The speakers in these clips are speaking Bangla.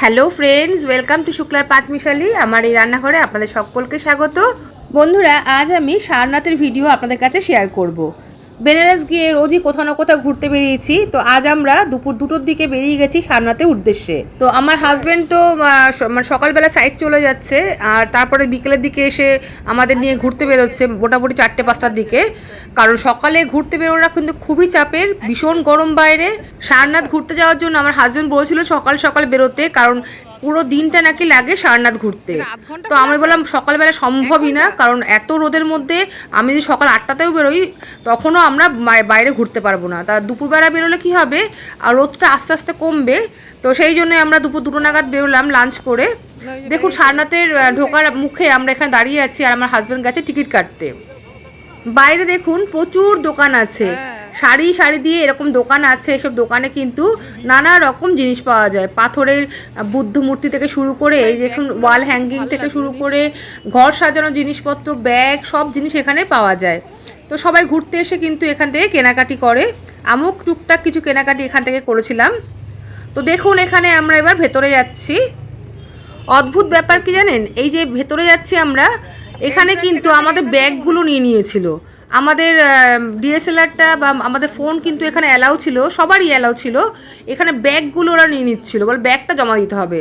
হ্যালো ফ্রেন্ডস, ওয়েলকাম টু শুক্লার পাঁচ মিশালি আমার এই রান্নাঘরে আপনাদের সকলকে স্বাগত বন্ধুরা, আজ আমি সারনাথের ভিডিও আপনাদের কাছে শেয়ার করব। বেনারস গিয়ে রোজই কোথাও না কোথাও ঘুরতে বেরিয়েছি। তো আজ আমরা দুপুর দুটোর দিকে বেরিয়ে গেছি সারনাথের উদ্দেশ্যে। তো আমার হাজব্যান্ড তো মানে সকালবেলা সাইড চলে যাচ্ছে আর তারপরে বিকেলের দিকে এসে আমাদের নিয়ে ঘুরতে বেরোচ্ছে মোটামুটি চারটে, পাঁচটার দিকে। কারণ সকালে ঘুরতে বেরোনোটা কিন্তু খুবই চাপের, ভীষণ গরম বাইরে। সারনাথ ঘুরতে যাওয়ার জন্য আমার হাজব্যান্ড বলেছিল সকাল সকাল বেরোতে, কারণ পুরো দিনটা নাকি লাগে সারনাথ ঘুরতে। তো আমি বললাম সকালবেলা সম্ভবই না কারণ এত রোদের মধ্যে আমি যদি সকাল আটটাতেও বেরোই তখনও আমরা বাইরে ঘুরতে পারব না। তা দুপুরবেলা বেরোলে কি হবে? আর রোদটা আস্তে আস্তে কমবে তো সেই জন্য আমরা দুপুর দুটো নাগাদ বেরোলাম লাঞ্চ করে। দেখুন সারনাথের ঢোকার মুখে আমরা এখানে দাঁড়িয়ে আছি আর আমার হাজব্যান্ড গেছে টিকিট কাটতে। বাইরে দেখুন প্রচুর দোকান আছে। শাড়ি শাড়ি দিয়ে এরকম দোকান আছে, এসব দোকানে কিন্তু নানা রকম জিনিস পাওয়া যায়। পাথরের বুদ্ধ মূর্তি থেকে শুরু করে, এই দেখুন ওয়াল হ্যাঙ্গিং থেকে শুরু করে, ঘর সাজানো জিনিসপত্র, ব্যাগ, সব জিনিস এখানে পাওয়া যায়। তো সবাই ঘুরতে এসে কিন্তু এখান থেকে কেনাকাটি করে। আমুক টুকটাক কিছু কেনাকাটি এখান থেকে করেছিলাম। তো দেখুন এখানে আমরা এবার ভেতরে যাচ্ছি। অদ্ভুত ব্যাপার কি জানেন? এই যে ভেতরে যাচ্ছি আমরা, এখানে কিন্তু আমাদের ব্যাগগুলো নিয়ে নিয়েছিল। আমাদের ডিএসএলআরটা বা আমাদের ফোন কিন্তু এখানে অ্যালাউ ছিল, সবারই অ্যালাউ ছিল। এখানে ব্যাগগুলো ওরা নিয়ে নিচ্ছিল, বলে ব্যাগটা জমা দিতে হবে।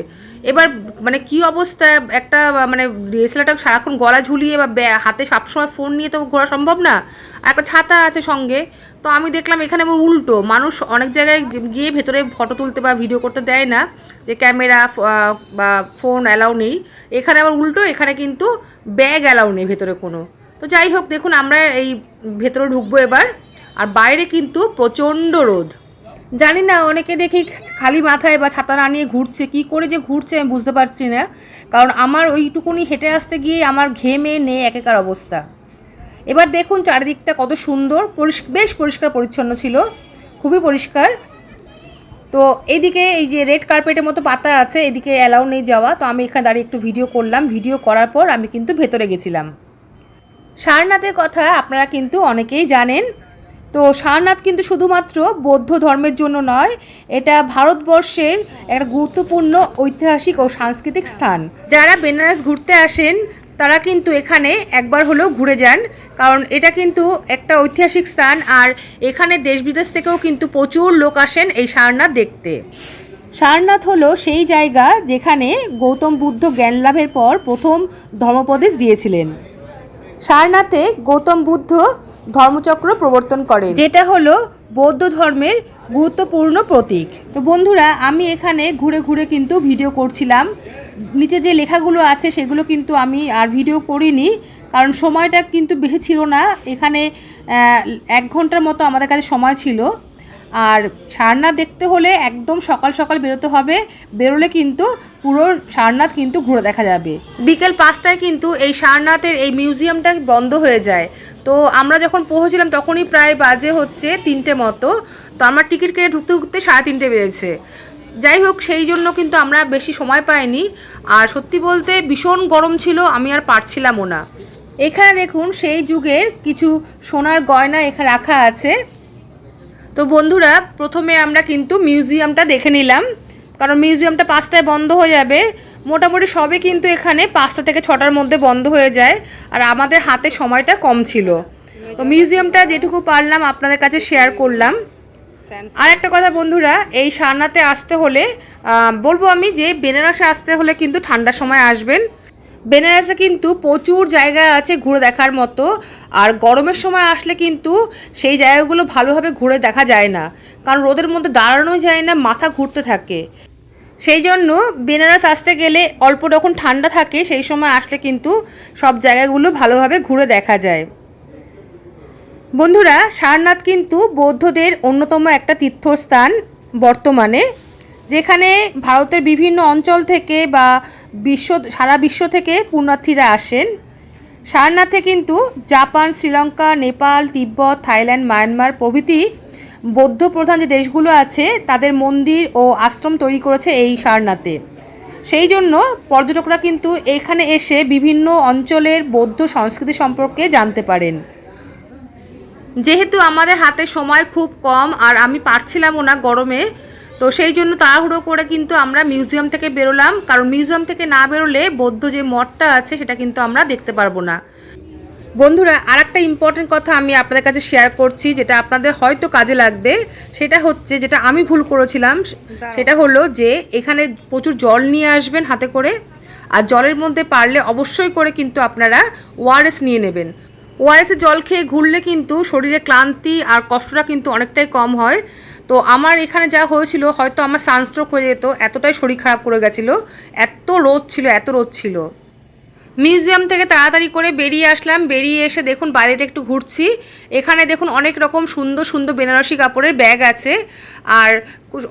এবার মানে কি অবস্থা, একটা মানে ডিএসএলআরটা সারাক্ষণ গলা ঝুলিয়ে বা হাতে সবসময় ফোন নিয়ে তো ঘোরা সম্ভব না। আর একটা ছাতা আছে সঙ্গে, তো আমি দেখলাম এখানে আবার উল্টো, মানুষ অনেক জায়গায় গিয়ে ভেতরে ফটো তুলতে বা ভিডিও করতে দেয় না, যে ক্যামেরা বা ফোন অ্যালাউ নেই। এখানে আবার উল্টো, এখানে কিন্তু ব্যাগ অ্যালাউ নেই ভেতরে কোনো। তো যাই হোক, দেখুন আমরা এই ভেতরে ঢুকবো এবার। আর বাইরে কিন্তু প্রচণ্ড রোদ। জানি না, অনেকে দেখি খালি মাথায় বা ছাতা না নিয়ে ঘুরছে। কি করে যে ঘুরছে আমি বুঝতে পারছি না। কারণ আমার ওইটুকুনি হেঁটে আসতে গিয়ে আমার ঘেমে নেই একেকার অবস্থা। এবার দেখুন চারিদিকটা কত সুন্দর বেশ পরিষ্কার পরিচ্ছন্ন ছিল। খুবই পরিষ্কার। তো এদিকে এই যে রেড কার্পেটের মতো পাতা আছে, এদিকে অ্যালাউ নেই যাওয়া। তো আমি এখানে দাঁড়িয়ে একটু ভিডিও করলাম। ভিডিও করার পর আমি কিন্তু ভেতরে গেছিলাম। সারনাথের কথা আপনারা কিন্তু অনেকেই জানেন। তো সারনাথ কিন্তু শুধুমাত্র বৌদ্ধ ধর্মের জন্য নয়, এটা ভারতবর্ষের একটা গুরুত্বপূর্ণ ঐতিহাসিক ও সাংস্কৃতিক স্থান। যারা বেনারস ঘুরতে আসেন, তারা কিন্তু এখানে একবার হলেও ঘুরে যান, কারণ এটা কিন্তু একটা ঐতিহাসিক স্থান আর এখানে দেশ বিদেশ থেকেও কিন্তু প্রচুর লোক আসেন এই সারনাথ দেখতে। সারনাথ হলো সেই জায়গা যেখানে গৌতম বুদ্ধ জ্ঞান লাভের পর প্রথম ধর্মোপদেশ দিয়েছিলেন। সারনাথে গৌতম বুদ্ধ ধর্মচক্র প্রবর্তন করে যেটা হলো বৌদ্ধ ধর্মের গুরুত্বপূর্ণ প্রতীক। তো বন্ধুরা, আমি এখানে ঘুরে ঘুরে কিন্তু ভিডিও করছিলাম। নিচে যে লেখাগুলো আছে সেগুলো কিন্তু আমি আর ভিডিও করিনি, কারণ সময়টা কিন্তু বেশি ছিল না। এখানে এক ঘণ্টার মতো আমাদের কাছে সময় ছিল। আর সারনাথ দেখতে হলে একদম সকাল সকাল বেরোতে হবে। বেরোলে কিন্তু পুরো সারনাথ কিন্তু ঘুরে দেখা যাবে। বিকেল পাঁচটায় কিন্তু এই সারনাথের এই মিউজিয়ামটা বন্ধ হয়ে যায়। তো আমরা যখন পৌঁছেছিলাম তখনই প্রায় বাজে হচ্ছে তিনটে মতো। তো আমার টিকিট কেটে ঢুকতে ঢুকতে সাড়ে তিনটে বেজেছে। যাই হোক, সেই জন্য কিন্তু আমরা বেশি সময় পাইনি। আর সত্যি বলতে ভীষণ গরম ছিল, আমি আর পারছিলামও না। এখানে দেখুন, সেই যুগের কিছু সোনার গয়না এখানে রাখা আছে। তো বন্ধুরা, প্রথমে আমরা কিন্তু মিউজিয়ামটা দেখে নিলাম। কারণ মিউজিয়ামটা পাঁচটায় বন্ধ হয়ে যাবে। মোটামুটি সবে কিন্তু এখানে পাঁচটা থেকে ছটার মধ্যে বন্ধ হয়ে যায়। আর আমাদের হাতে সময়টা কম ছিল। তো মিউজিয়ামটা যেটুকু পারলাম আপনাদের কাছে শেয়ার করলাম। আর একটা কথা বন্ধুরা, এই সারনাতে আসতে হলে বলব আমি যে বেনারসে আসতে হলে কিন্তু ঠান্ডার সময় আসবেন। বেনারসে কিন্তু প্রচুর জায়গা আছে ঘুরে দেখার মতো। আর গরমের সময় আসলে কিন্তু সেই জায়গাগুলো ভালোভাবে ঘুরে দেখা যায় না। কারণ রোদের মধ্যে দাঁড়ানো যায় না, মাথা ঘুরতে থাকে। সেই জন্য বেনারস আসতে গেলে অল্প যখন ঠান্ডা থাকে, সেই সময় আসলে কিন্তু সব জায়গাগুলো ভালোভাবে ঘুরে দেখা যায়। বন্ধুরা, সারনাথ কিন্তু বৌদ্ধদের অন্যতম একটা তীর্থস্থান বর্তমানে। যেখানে ভারতের বিভিন্ন অঞ্চল থেকে বা বিশ্ব, সারা বিশ্ব থেকে পুণ্যার্থীরা আসেন। সারনাথে কিন্তু Japan, Sri Lanka, Nepal, Tibet, Thailand, Myanmar প্রভৃতি বৌদ্ধ প্রধান যে দেশগুলো আছে, তাদের মন্দির ও আশ্রম তৈরি করেছে এই সারনাথে। সেই জন্য পর্যটকরা কিন্তু এখানে এসে বিভিন্ন অঞ্চলের বৌদ্ধ সংস্কৃতি সম্পর্কে জানতে পারেন। যেহেতু আমাদের হাতে সময় খুব কম, আর আমি পারছিলামও না গরমে তো সেই জন্য তাড়াহুড়ো করে কিন্তু আমরা মিউজিয়াম থেকে বেরোলাম, কারণ মিউজিয়াম থেকে না বেরোলে বৌদ্ধ যে মঠটা আছে সেটা কিন্তু আমরা দেখতে পারব না। বন্ধুরা আর একটা ইম্পর্টেন্ট কথা আমি আপনাদের কাছে শেয়ার করছি, যেটা আপনাদের হয়তো কাজে লাগবে, সেটা হচ্ছে যেটা আমি ভুল করেছিলাম, সেটা হলো যে এখানে প্রচুর জল নিয়ে আসবেন হাতে করে, আর জলের মধ্যে পারলে অবশ্যই করে কিন্তু আপনারা ওআরএস নিয়ে নেবেন। ওআরএসের জল খেয়ে ঘুরলে কিন্তু শরীরে ক্লান্তি আর কষ্টটা কিন্তু অনেকটাই কম হয়। তো আমার এখানে যা হয়েছিল, হয়তো আমার সানস্ট্রোক হয়ে যেত, এতটাই শরীর খারাপ করে গেছিল, এত রোদ ছিল, এত রোদ ছিল। মিউজিয়াম থেকে তাড়াতাড়ি করে বেরিয়ে আসলাম, বেরিয়ে এসে দেখুন বাইরেটা একটু ঘুরছি। এখানে দেখুন অনেক রকম সুন্দর সুন্দর বেনারসি কাপড়ের ব্যাগ আছে, আর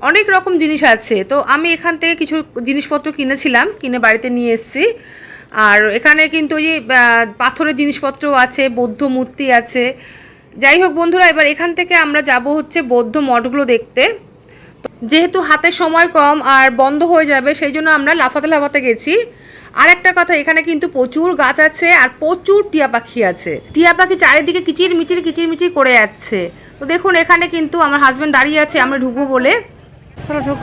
অনেক রকম জিনিস আছে। তো আমি এখান থেকে কিছু জিনিসপত্র কিনেছিলাম, কিনে বাড়িতে নিয়ে এসেছি। আর এখানে কিন্তু ওই পাথরের জিনিসপত্র আছে, বৌদ্ধ মূর্তি আছে যাই হোক বন্ধুরা এবার এখান থেকে আমরা যাব হচ্ছে বৌদ্ধ মঠগুলো দেখতে। যেহেতু হাতে সময় কম আর বন্ধ হয়ে যাবে সেই জন্য আমরা লাফাতে লাফাতে গেছি। আর একটা কথা এখানে কিন্তু প্রচুর গাছ আছে আর প্রচুর টিয়া পাখি আছে। টিয়া পাখি চারিদিকে কিচির মিচির কিচির মিচির করে যাচ্ছে। তো দেখুন এখানে কিন্তু আমার হাজব্যান্ড দাঁড়িয়ে আছে আমরা ঢুকবো বলে। চলো ঢুক।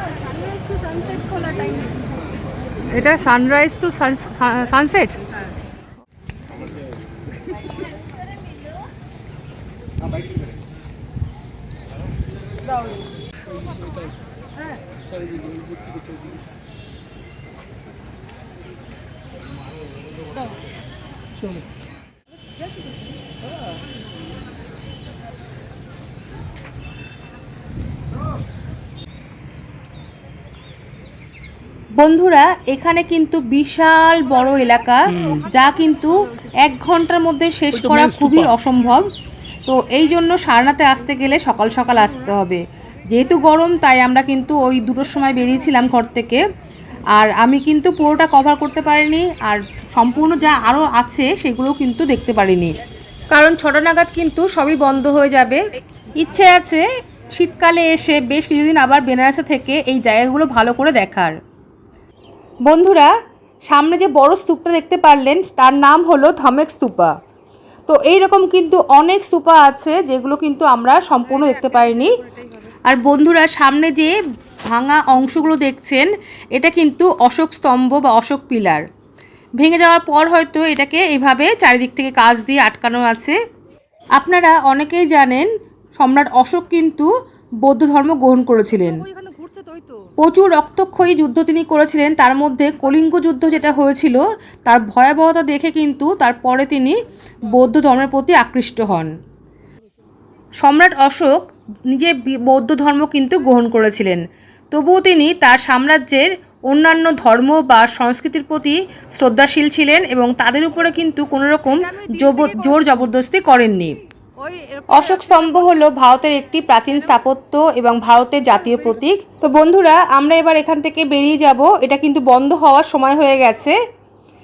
এটা সানরাইজ টু সানসেট বন্ধুরা এখানে কিন্তু বিশাল বড় এলাকা যা কিন্তু এক ঘণ্টার মধ্যে শেষ করা খুবই অসম্ভব। তো এই জন্য সারনাথে আসতে গেলে সকাল সকাল আসতে হবে। যেহেতু গরম, তাই আমরা কিন্তু ওই দুটোর সময় বেরিয়েছিলাম ঘর থেকে। আর আমি কিন্তু পুরোটা কভার করতে পারিনি আর সম্পূর্ণ যা আরও আছে সেগুলো কিন্তু দেখতে পারিনি। কারণ ছটা নাগাদ কিন্তু সবই বন্ধ হয়ে যাবে। ইচ্ছে আছে শীতকালে এসে বেশ কিছুদিন আবার বেনারসে থেকে এই জায়গাগুলো ভালো করে দেখার। বন্ধুরা, সামনে যে বড় স্তূপটা দেখতে পারলেন, তার নাম হলো ধমেক স্তূপা। তো এই রকম কিন্তু অনেক স্তূপা আছে যেগুলো কিন্তু আমরা সম্পূর্ণ দেখতে পাইনি। আর বন্ধুরা, সামনে যে ভাঙা অংশগুলো দেখছেন, এটা কিন্তু অশোক স্তম্ভ বা অশোক পিলার। ভেঙে যাওয়ার পর হয়তো এটাকে এইভাবে চারিদিক থেকে কাজ দিয়ে আটকানো আছে। আপনারা অনেকেই জানেন, সম্রাট অশোক কিন্তু বৌদ্ধ ধর্ম গ্রহণ করেছিলেন। প্রচুর রক্তক্ষয়ী যুদ্ধ তিনি করেছিলেন তার মধ্যে কলিঙ্গ যুদ্ধ যেটা হয়েছিল তার ভয়াবহতা দেখে কিন্তু তারপরে তিনি বৌদ্ধ ধর্মের প্রতি আকৃষ্ট হন। সম্রাট অশোক নিজে বৌদ্ধ ধর্ম কিন্তু গ্রহণ করেছিলেন। তবুও তিনি তার সাম্রাজ্যের অন্যান্য ধর্ম বা সংস্কৃতির প্রতি শ্রদ্ধাশীল ছিলেন এবং তাদের উপরে কিন্তু কোনো রকম জোর জবরদস্তি করেননি। অশোক স্তম্ভ হলো ভারতের একটি প্রাচীন স্থাপত্য এবং ভারতের জাতীয় প্রতীক। তো বন্ধুরা আমরা এবার এখান থেকে বেরিয়ে যাব। এটা কিন্তু বন্ধ হওয়ার সময় হয়ে গেছে।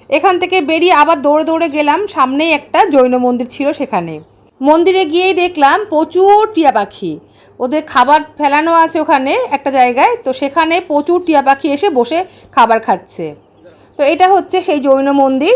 এখান থেকে বেরিয়ে আবার দৌড়ে দৌড়ে গেলাম। সামনেই একটা জৈন মন্দির ছিল সেখানে। মন্দিরে গিয়েই দেখলাম প্রচুর টিয়া পাখি। ওদের খাবার ফেলানো আছে ওখানে একটা জায়গায়। তো সেখানে প্রচুর টিয়া পাখি এসে বসে খাবার খাচ্ছে। তো এটা হচ্ছে সেই জৈন মন্দির।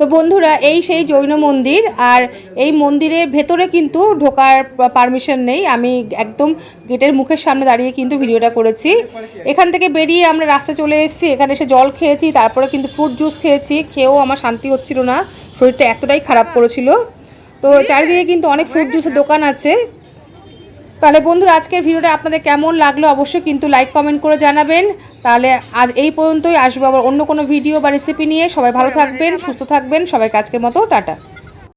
তো বন্ধুরা, এই সেই জৈন মন্দির আর এই মন্দিরের ভেতরে কিন্তু ঢোকার পারমিশন নেই। আমি একদম গেটের মুখের সামনে দাঁড়িয়ে কিন্তু ভিডিওটা করেছি। এখান থেকে বেরিয়ে আমরা রাস্তায় চলে এসেছি। এখানে এসে জল খেয়েছি, তারপরে কিন্তু ফ্রুট জুস খেয়েছি। খেয়েও আমার শান্তি হচ্ছিল না। শরীরটা এতটাই খারাপ করেছিল। তো চারিদিকে কিন্তু অনেক ফ্রুট জুসের দোকান আছে। তাহলে বন্ধুরা, আজকের ভিডিওটা আপনাদের কেমন লাগল অবশ্যই কিন্তু লাইক কমেন্ট করে জানাবেন। তাহলে আজ এই পর্যন্তই, আসব আবার অন্য কোনো ভিডিও বা রেসিপি নিয়ে। সবাই ভালো থাকবেন, সুস্থ থাকবেন। সবাইকে আজকের মতো, টাটা।